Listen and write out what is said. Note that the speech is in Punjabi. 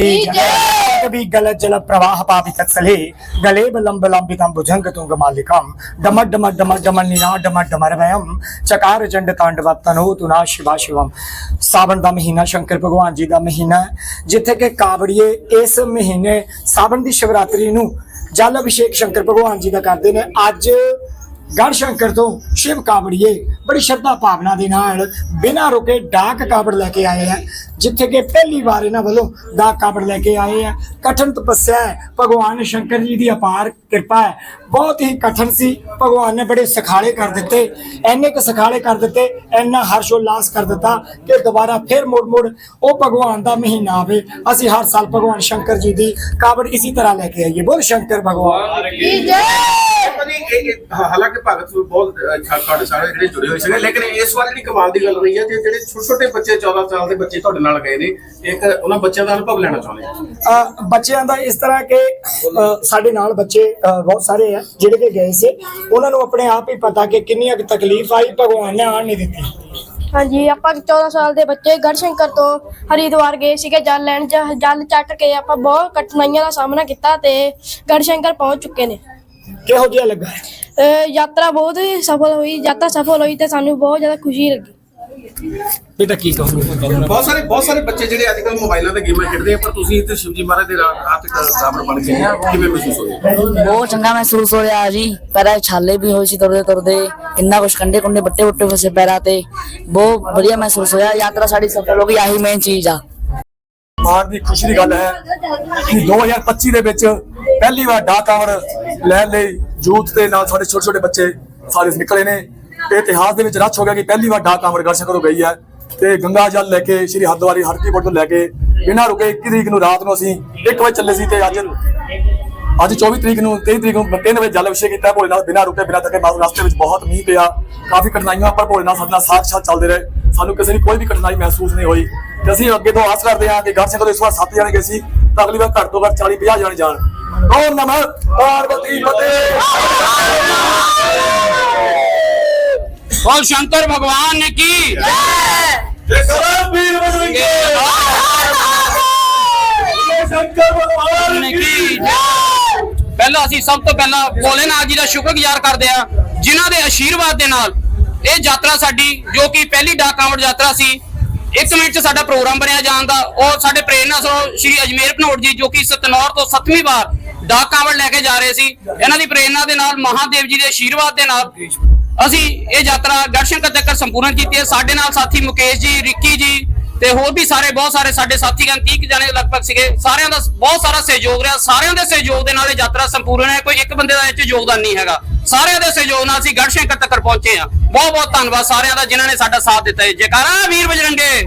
कभी गलत जल प्रवाह पावित सले गले बलम बलंबितम भुजंग तुंग मालिकम डम डम डम डम निना डम डमर वयम चकार चंड तांडव तनो तुना शिवा शिवम ਸਾਵਣ ਦਾ ਮਹੀਨਾ ਸ਼ੰਕਰ ਭਗਵਾਨ ਜੀ ਦਾ ਮਹੀਨਾ ਹੈ ਜਿੱਥੇ ਕਿ ਕਾਵੜੀਏ ਇਸ ਮਹੀਨੇ ਸਾਵਣ ਦੀ ਸ਼ਿਵਰਾਤਰੀ ਨੂੰ ਜਲ ਅਭਿਸ਼ੇਕ ਸ਼ੰਕਰ ਭਗਵਾਨ ਜੀ ਦਾ ਕਰਦੇ ਨੇ ਅੱਜ ਗੜ ਸ਼ੰਕਰ ਤੋਂ ਸ਼ਿਵ ਕਾਬੜੀਏ ਬੜੀ ਸ਼ਰਧਾ ਭਾਵਨਾ ਦੇ ਨਾਲ ਬਿਨਾਂ ਰੁਕੇ ਡਾਕ ਕਾਬੜ ਲੈ ਕੇ ਆਏ ਹੈ ਜਿੱਥੇ ਕਿ ਪਹਿਲੀ ਵਾਰ ਇਹਨਾਂ ਵੱਲੋਂ ਡਾਕ ਕਾਬੜ ਲੈ ਕੇ ਆਏ ਹੈ ਕਠਨ ਤਪੱਸਿਆ ਭਗਵਾਨ ਸ਼ੰਕਰ ਜੀ ਦੀ ਅਪਾਰ ਕਿਰਪਾ ਹੈ। ਬਹੁਤ ਹੀ ਕਠਨ ਸੀ, ਭਗਵਾਨ ਨੇ ਬੜੇ ਸਖਾਲੇ ਕਰ ਦਿੱਤੇ। ਐਨੇ ਕੁ ਸਖਾਲੇ ਕਰ ਦਿੱਤੇ ਐਨਾ ਹਰਸ਼ ਉਲਾਸ ਕਰ ਦਿੱਤਾ ਕਿ ਦੁਬਾਰਾ ਫਿਰ ਮੁੜ ਮੁੜ ਉਹ ਭਗਵਾਨ ਦਾ ਮਹੀਨਾ ਆਵੇ। ਅਸੀਂ ਹਰ ਸਾਲ ਭਗਵਾਨ ਸ਼ੰਕਰ ਜੀ ਦੀ ਕਾਬੜ ਇਸੇ ਤਰ੍ਹਾਂ ਲੈ ਕੇ ਆਈਏ। ਬੋਲ ਸ਼ੰਕਰ ਭਗਵਾਨ। ਭਾਜੀ ਇਹ ਇਹ- ਹਾਂ, ਹਾਲਾਂਕਿ ਭਗਤ ਬਹੁਤ ਤੁਹਾਡੇ ਸਾਰੇ ਜਿਹੜੇ ਜੁੜੇ ਹੋਏ ਸੀਗੇ ਲੇਕਿਨ ਇਸ ਵਾਰ ਜਿਹੜੀ ਕਮਾਲ ਦੀ ਗੱਲ ਰਹੀ ਹੈ ਕਿ ਜਿਹੜੇ ਛੋਟੇ ਛੋਟੇ ਬੱਚੇ 14 ਸਾਲ ਦੇ ਬੱਚੇ ਤੁਹਾਡੇ ਨਾਲ ਗਏ ਨੇ ਇੱਕ ਉਹਨਾਂ ਬੱਚਿਆਂ ਦਾ ਅਨੁਭਵ ਲੈਣਾ ਚਾਹੁੰਦੇ ਬੱਚਿਆਂ ਦਾ ਇਸ ਤਰ੍ਹਾਂ ਕਿ ਸਾਡੇ ਨਾਲ ਬੱਚੇ ਬਹੁਤ ਸਾਰੇ ਆ ਜਿਹੜੇ ਕਿ ਗਏ ਸੀ। ਉਹਨਾਂ ਨੂੰ ਆਪਣੇ ਆਪ ਹੀ ਪਤਾ ਕਿ ਕਿੰਨੀ ਤਕਲੀਫ ਆਈ ਭਗਵਾਨ ਨੇ ਆਣ ਨਹੀਂ ਦਿੱਤੀ। ਹਾਂਜੀ ਆਪਾਂ 14 ਸਾਲ ਦੇ ਬੱਚੇ ਗੜਸ਼ੰਕਰ ਤੋਂ ਹਰਿਦੁਆਰ ਗਏ ਸੀਗੇ ਜਲ ਲੈਣ ਜਲ ਚੱਟ ਕੇ ਆਪਾਂ ਬਹੁਤ ਕਠਿਨਾਈਆਂ ਦਾ ਸਾਹਮਣਾ ਕੀਤਾ ਤੇ ਗੜਸ਼ੰਕਰ ਪਹੁੰਚ ਚੁੱਕੇ ਨੇ। ਕਿਹੋ ਜਿਹਾ ਲੱਗਾ? ਅਹ ਯਾਤਰਾ ਬਹੁਤ ਹੀ ਸਫਲ ਹੋਈ ਯਾਤਰਾ ਸਫਲ ਹੋਈ ਤੇ ਸਾਨੂੰ ਬਹੁਤ ਜ਼ਿਆਦਾ ਖੁਸ਼ੀ ਲੱਗੀ। ਬੇਟਾ ਕੀ ਕਹੋਗੇ? ਬਹੁਤ ਸਾਰੇ ਬਹੁਤ ਸਾਰੇ ਬੱਚੇ ਜਿਹੜੇ ਅੱਜ ਕੱਲ੍ਹ ਮੋਬਾਈਲਾਂ ਤੇ ਗੇਮਾਂ ਖੇਡਦੇ ਆ ਪਰ ਤੁਸੀਂ ਇੱਥੇ ਸ਼ਿਵਜੀ ਮਹਾਰਾਜ ਦੇ ਰਾਤ ਕਾਬਰ ਬਣ ਕੇ ਕਿਵੇਂ ਮਹਿਸੂਸ ਹੋਇਆ? ਬਹੁਤ ਚੰਗਾ ਮਹਿਸੂਸ ਹੋ ਰਿਹਾ ਜੀ। ਪੈਰਾਂ 'ਚ ਛਾਲੇ ਵੀ ਹੋਏ ਸੀ ਤੁਰਦੇ ਤੁਰਦੇ ਇੰਨਾ ਕੁਛ ਕੰਡੇ ਕੁੰਡੇ ਬੱਟੇ ਬੱਟੇ ਫਸੇ ਪੈਰਾਂ ਤੇ। ਬਹੁਤ ਵਧੀਆ ਮਹਿਸੂਸ ਹੋਇਆ ਯਾਤਰਾ ਸਾਡੀ ਸਫਲ ਹੋ ਗਈ ਆਹੀ ਮੇਨ ਚੀਜ਼ ਆ। ਮਾਣ ਦੀ ਖੁਸ਼ੀ ਦੀ ਗੱਲ ਹੈ ਕਿ 2025 ਦੇ ਵਿੱਚ ਪਹਿਲੀ ਵਾਰ ਡਾਕਾਵਰ ਲੈਣ ਲਈ ਯੂਥ ਦੇ ਨਾਲ ਸਾਡੇ ਛੋਟੇ ਛੋਟੇ ਬੱਚੇ ਸਾਰੇ ਨਿਕਲੇ ਨੇ। ਤੇ ਇਤਿਹਾਸ ਦੇ ਵਿੱਚ ਰੱਚ ਹੋ ਗਿਆ ਕਿ ਪਹਿਲੀ ਵਾਰ ਡਾਕਾਵਰ ਗੜਸ਼ੰਕਰ ਤੋਂ ਗਈ ਹੈ। ਤੇ ਗੰਗਾ ਜਲ ਲੈ ਕੇ ਸ਼੍ਰੀ ਹਰਿਦੁਆਰੀ ਹਰਕੀਪੁਰ ਤੋਂ ਲੈ ਕੇ ਬਿਨਾਂ ਰੁਕੇ 21 ਤਰੀਕ ਨੂੰ ਰਾਤ ਨੂੰ ਅਸੀਂ 1 ਵਜੇ ਚੱਲੇ ਸੀ ਤੇ ਅੱਜ ਅੱਜ 24 ਤਰੀਕ ਨੂੰ 23 ਤਰੀਕ ਨੂੰ 3 ਵਜੇ ਜਲ ਅਭਿਸ਼ੇਕ ਕੀਤਾ। ਭੋਲੇ ਨਾਲ ਬਿਨਾਂ ਰੁਕੇ, ਬਿਨਾਂ ਥੱਕੇ ਮਾਰੂ ਰਸਤੇ ਵਿੱਚ ਬਹੁਤ ਮੀਂਹ ਪਿਆ। ਕਾਫੀ ਕਠਿਨਾਈਆਂ ਪਰ ਭੋਲੇ ਨਾਲ ਸਾਡੇ ਨਾਲ ਸਾਥ ਸਾਥ ਚੱਲਦੇ ਰਹੇ। ਸਾਨੂੰ ਕਿਸੇ ਦੀ ਕੋਈ ਵੀ ਕਠਿਨਾਈ ਮਹਿਸੂਸ ਨਹੀਂ ਹੋਈ। ਤੇ ਅਸੀਂ ਅੱਗੇ ਤੋਂ ਆਸ ਕਰਦੇ ਹਾਂ ਕਿ ਗੜਸ਼ੰਕਰ ਤੋਂ ਇਸ ਵਾਰ 7 ਜਾਣੇ ਗਏ ਸੀ। ਤਾਂ ਅਗਲੀ ਵਾਰ ਘੱਟ ਤੋਂ ਘੱਟ 40 50 ਜਾਣੇ ਜਾਣ। ਓਮ ਨਮः ਪਾਰਵਤੀ ਫਤਿਹ बोल शंकर भगवान ने की ਵੀਰ ਬਜਰੰਗੀ ਸ਼ੰਕਰ ਭਗਵਾਨ ने की ਪਹਿਲਾਂ ਅਸੀਂ ਸਭ ਤੋਂ ਪਹਿਲਾਂ ਭੋਲੇਨਾਥ ਜੀ ਦਾ ਸ਼ੁਕਰਗੁਜ਼ਾਰ ਕਰਦੇ ਆ ਜਿਨ੍ਹਾਂ ਦੇ ਆਸ਼ੀਰਵਾਦ ਦੇ ਨਾਲ ਇਹ ਯਾਤਰਾ ਸਾਡੀ ਜੋ ਕਿ ਪਹਿਲੀ ਡਾਕਾਵੜ ਯਾਤਰਾ ਸੀ ਇੱਕ ਮਿੰਟ ਚ ਸਾਡਾ ਪ੍ਰੋਗਰਾਮ ਬਣਿਆ ਜਾਣ ਦਾ ਉਹ ਸਾਡੇ ਪ੍ਰੇਰਨਾ ਸਰੋਤ ਸ਼੍ਰੀ ਅਜਮੇਰ ਭਨੋਟ ਜੀ ਜੋ ਕਿ ਸਤਨੌਰ ਤੋਂ ਸੱਤਵੀਂ ਵਾਰ ਡਾਕਾਵੜ ਲੈ ਕੇ ਜਾ ਰਹੇ ਸੀ। ਇਹਨਾਂ ਦੀ ਪ੍ਰੇਰਨਾ ਦੇ ਨਾਲ, ਮਹਾਦੇਵ ਜੀ ਦੇ ਆਸ਼ੀਰਵਾਦ ਦੇ ਨਾਲ ਅਸੀਂ ਇਹ ਯਾਤਰਾ ਦਰਸ਼ਨ ਤੱਕ ਸੰਪੂਰਨ ਕੀਤੀ ਹੈ। ਸਾਡੇ ਨਾਲ ਸਾਥੀ ਮੁਕੇਸ਼ ਜੀ, ਰਿੱਕੀ ਜੀ ਤੇ ਹੋਰ ਵੀ ਸਾਰੇ, ਬਹੁਤ ਸਾਰੇ ਸਾਡੇ ਸਾਥੀਗਣ 30 ਕੁ ਜਣੇ ਲਗਭਗ ਸੀਗੇ। ਸਾਰਿਆਂ ਦਾ ਬਹੁਤ ਸਾਰਾ ਸਹਿਯੋਗ ਰਿਹਾ। ਸਾਰਿਆਂ ਦੇ ਸਹਿਯੋਗ ਦੇ ਨਾਲ ਇਹ ਯਾਤਰਾ ਸੰਪੂਰਨ ਹੈ। ਕੋਈ ਇੱਕ ਬੰਦੇ ਦਾ ਇਹ 'ਚ ਯੋਗਦਾਨ ਨਹੀਂ ਹੈਗਾ। ਸਾਰਿਆਂ ਦੇ ਸਹਿਯੋਗ ਨਾਲ ਅਸੀਂ ਗੜਸ਼ੰਕਰ ਤੱਕ ਪਹੁੰਚੇ ਹਾਂ। ਬਹੁਤ ਬਹੁਤ ਧੰਨਵਾਦ ਸਾਰਿਆਂ ਦਾ ਜਿਨ੍ਹਾਂ ਨੇ ਸਾਡਾ ਸਾਥ ਦਿੱਤਾ ਹੈ। ਜੈਕਾਰਾ, ਵੀਰ ਬਜਰੰਗੇ